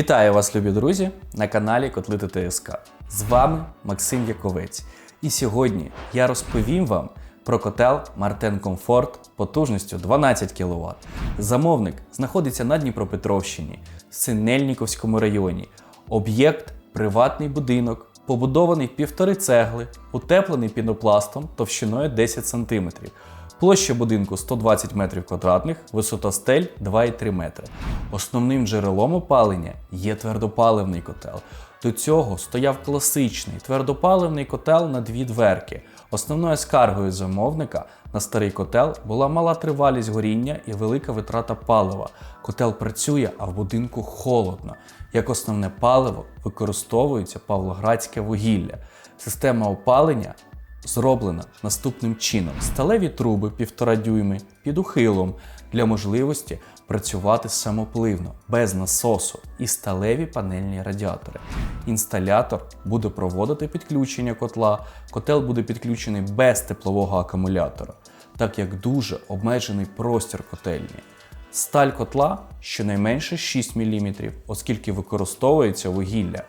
Вітаю вас, любі друзі, на каналі Котли ТТСК. З вами Максим Яковець. І сьогодні я розповім вам про котел Мартен Комфорт потужністю 12 кВт. Замовник знаходиться на Дніпропетровщині, в Синельніковському районі. Об'єкт приватний будинок, побудований півтори цегли, утеплений пінопластом товщиною 10 см. Площа будинку 120 метрів квадратних, висота стель 2,3 метри. Основним джерелом опалення є твердопаливний котел. До цього стояв класичний твердопаливний котел на дві дверки. Основною скаргою замовника на старий котел була мала тривалість горіння і велика витрата палива. Котел працює, а в будинку холодно. Як основне паливо використовується павлоградське вугілля. Система опалення зроблена наступним чином: сталеві труби 1,5 дюйми під ухилом для можливості працювати самопливно, без насосу і сталеві панельні радіатори. Інсталятор буде проводити підключення котла, котел буде підключений без теплового акумулятора, так як дуже обмежений простір котельні. Сталь котла щонайменше 6 мм, оскільки використовується вугілля.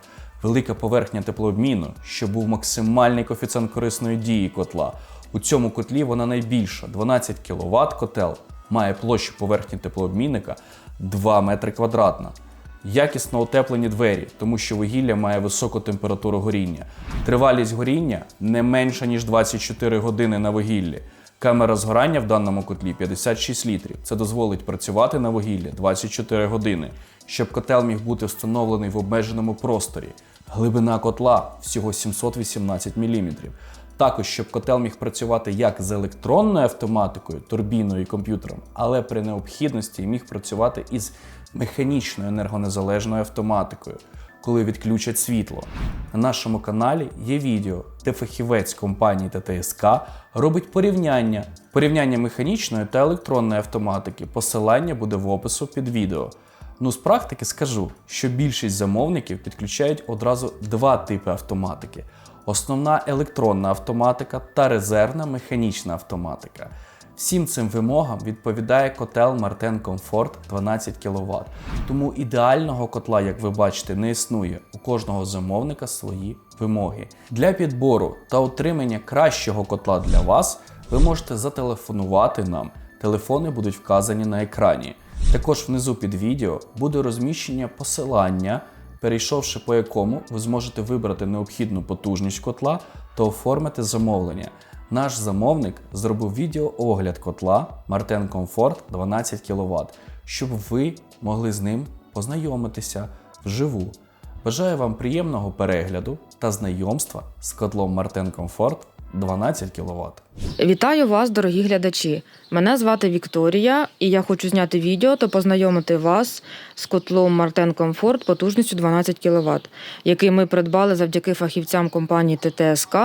Велика поверхня теплообміну, щоб був максимальний коефіцієнт корисної дії котла. У цьому котлі вона найбільша 12 кВт котел має площу поверхні теплообмінника 2 метри квадратна. Якісно утеплені двері, тому що вугілля має високу температуру горіння. Тривалість горіння не менша, ніж 24 години на вугіллі. Камера згорання в даному котлі 56 літрів. Це дозволить працювати на вугіллі 24 години, щоб котел міг бути встановлений в обмеженому просторі. Глибина котла всього 718 мм. Також, щоб котел міг працювати як з електронною автоматикою, турбіною і комп'ютером, але при необхідності міг працювати із механічною енергонезалежною автоматикою, коли відключать світло. На нашому каналі є відео, де фахівець компанії ТТСК робить порівняння, порівняння механічної та електронної автоматики. Посилання буде в опису під відео. Ну, з практики скажу, що більшість замовників підключають одразу два типи автоматики: основна електронна автоматика та резервна механічна автоматика. Всім цим вимогам відповідає котел Marten Comfort 12 кВт. Тому ідеального котла, як ви бачите, не існує. У кожного замовника свої вимоги. Для підбору та отримання кращого котла для вас ви можете зателефонувати нам. Телефони будуть вказані на екрані. Також внизу під відео буде розміщення посилання, перейшовши по якому ви зможете вибрати необхідну потужність котла та оформити замовлення. Наш замовник зробив відеоогляд котла Marten Comfort 12 кВт, щоб ви могли з ним познайомитися вживу. Бажаю вам приємного перегляду та знайомства з котлом Marten Comfort 12 кВт. Вітаю вас, дорогі глядачі. Мене звати Вікторія, і я хочу зняти відео та познайомити вас з котлом Marten Comfort потужністю 12 кВт, який ми придбали завдяки фахівцям компанії ТТСК,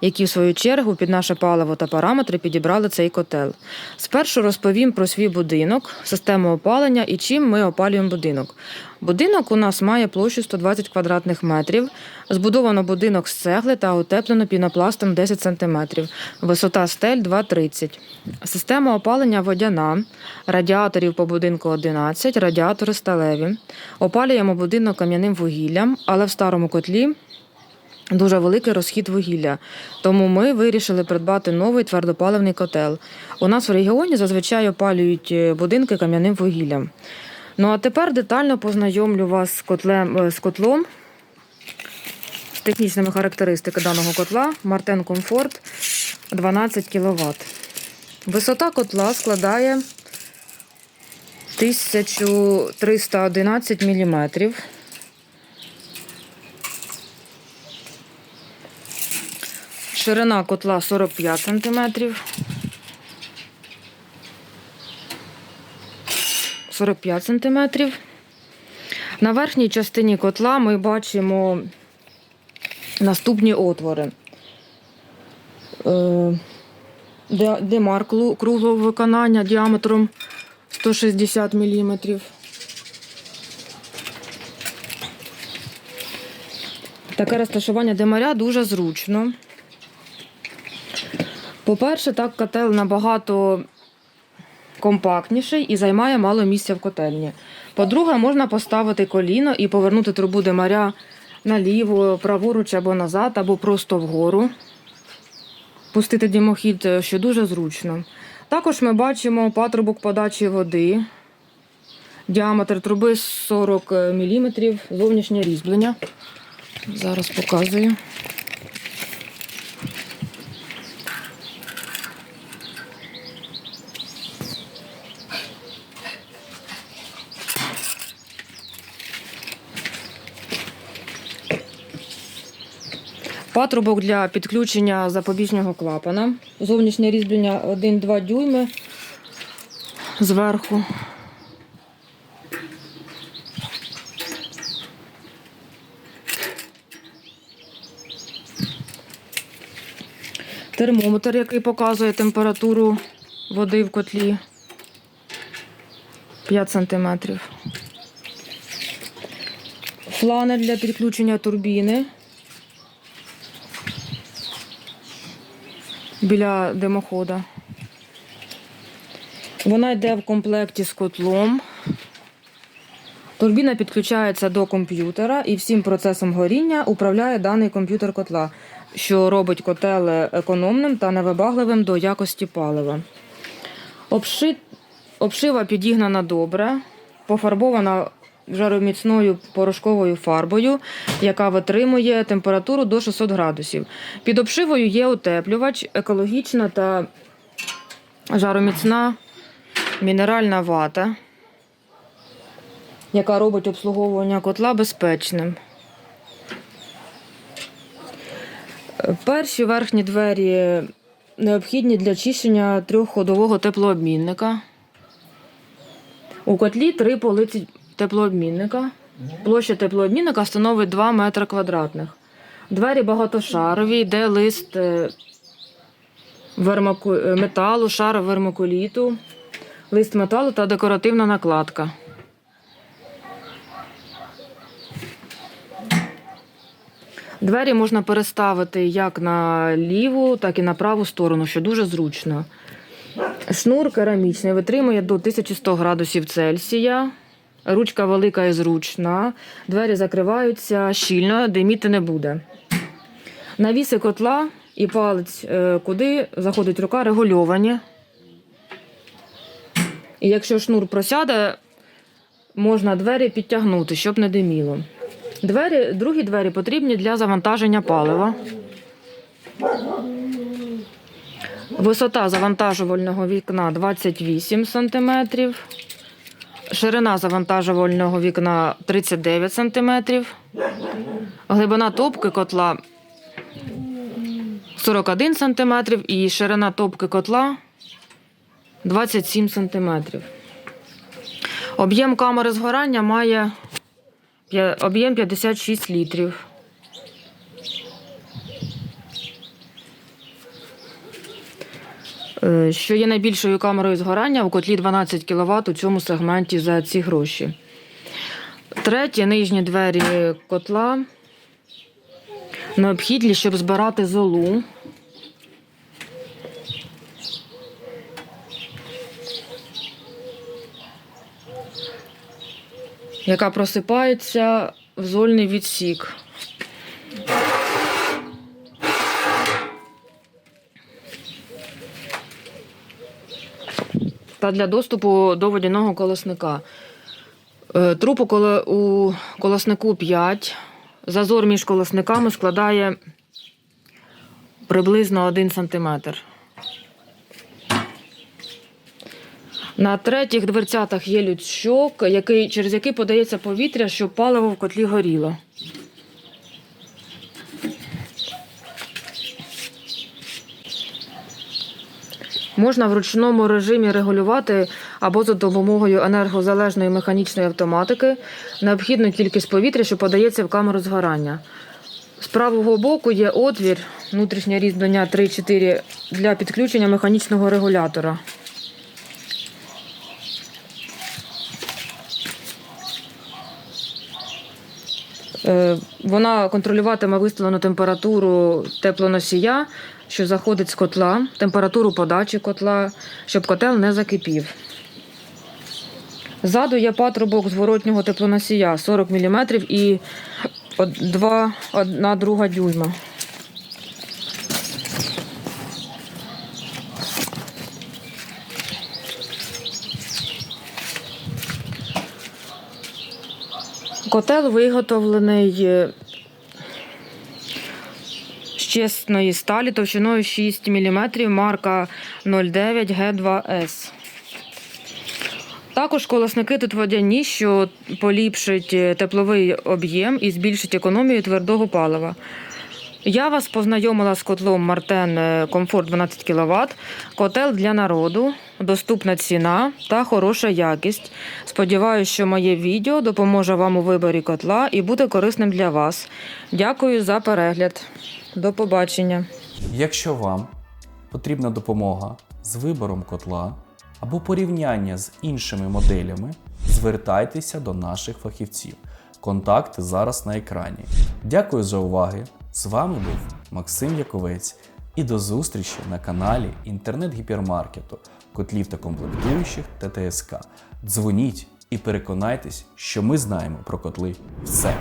які в свою чергу під наше паливо та параметри підібрали цей котел. Спершу розповім про свій будинок, систему опалення і чим ми опалюємо будинок. Будинок у нас має площу 120 квадратних метрів. Збудовано будинок з цегли та утеплено пінопластом 10 см. Висота стель 2,30. Система опалення водяна. Радіаторів по будинку 11, радіатори сталеві. Опалюємо будинок кам'яним вугіллям, але в старому котлі дуже великий розхід вугілля. Тому ми вирішили придбати новий твердопаливний котел. У нас в регіоні зазвичай опалюють е, будинки кам'яним вугіллям. Ну а тепер детально познайомлю вас з, котлем, е, з котлом, технічними характеристиками даного котла Marten Comfort 12 кВт. Висота котла складає 1311 мм. Ширина котла 45 см. 45 см. На верхній частині котла ми бачимо наступні отвори. Е, Демар круглого виконання діаметром 160 мм. Таке розташування демаря дуже зручно. По-перше, так котел набагато компактніший і займає мало місця в котельні. По-друге, можна поставити коліно і повернути трубу димаря наліво, праворуч або назад, або просто вгору. Пустити димохід, е, що дуже зручно. Також ми бачимо патрубок подачі води. Діаметр труби 40 мм, зовнішнє різьблення. Зараз показую. Патрубок для підключення запобіжного клапана. Зовнішнє різьблення 1-2 дюйми зверху. Термометр, який показує температуру води в котлі 5 см. Фланель для підключення турбіни. Біля димохода. Вона йде в комплекті з котлом. Турбіна підключається до комп'ютера і всім процесом горіння управляє даний комп'ютер котла, що робить котел економним та невибагливим до якості палива. Обши... Обшива підігнана добре, пофарбована жароміцною порошковою фарбою, яка витримує температуру до 600 градусів. Під обшивою є утеплювач, екологічна та жароміцна мінеральна вата, яка робить обслуговування котла безпечним. Перші верхні двері необхідні для чищення трьохходового теплообмінника. У котлі три полиці теплообмінника. Площа теплообмінника становить 2 метри квадратних. Двері багатошарові, йде лист е, вермоку... е, металу, шар вермокуліту, лист металу та декоративна накладка. Двері можна переставити як на ліву, так і на праву сторону, що дуже зручно. Шнур керамічний витримує до 1100 градусів Цельсія. Ручка велика і зручна. Двері закриваються щільно, диміти не буде. Навіси котла і палець, е, куди заходить рука, регульовані. І якщо шнур просяде, можна двері підтягнути, щоб не диміло. Двері, другі двері потрібні для завантаження палива. Висота завантажувального вікна 28 см. Ширина завантажувального вікна 39 см. Глибина топки котла 41 см і ширина топки котла 27 см. Об'єм камери згорання має об'єм 56 літрів. Що є найбільшою камерою згорання у котлі 12 кВт у цьому сегменті за ці гроші. Третє нижні двері котла необхідні, щоб збирати золу. Яка просипається в зольний відсік. Та для доступу до водяного колосника. Е, Труб у коло- у колоснику 5. Зазор між колосниками складає приблизно 1 см. На третіх дверцятах є лючок, який, через який подається повітря, щоб паливо в котлі горіло. Можна в ручному режимі регулювати або за допомогою енергозалежної механічної автоматики необхідну кількість повітря, що подається в камеру згорання. З правого боку є отвір, внутрішнє різьблення 3-4 для підключення механічного регулятора. Вона контролюватиме виставлену температуру теплоносія, що заходить з котла, температуру подачі котла, щоб котел не закипів. Ззаду є патрубок зворотнього теплоносія 40 мм і 2, 1 друга дюйма. Котел виготовлений е, з чесної сталі товщиною 6 мм, марка 09 Г2С. Також колосники тут водяні, що поліпшить е, тепловий об'єм і збільшить економію твердого палива. Я вас познайомила з котлом Мартен е, Комфорт 12 кВт. Котел для народу, доступна ціна та хороша якість. Сподіваюся, що моє відео допоможе вам у виборі котла і буде корисним для вас. Дякую за перегляд. До побачення. Якщо вам потрібна допомога з вибором котла або порівняння з іншими моделями, звертайтеся до наших фахівців. Контакти зараз на екрані. Дякую за увагу. З вами був Максим Яковець і до зустрічі на каналі інтернет-гіпермаркету котлів та комплектуючих ТТСК. Дзвоніть і переконайтесь, що ми знаємо про котли все.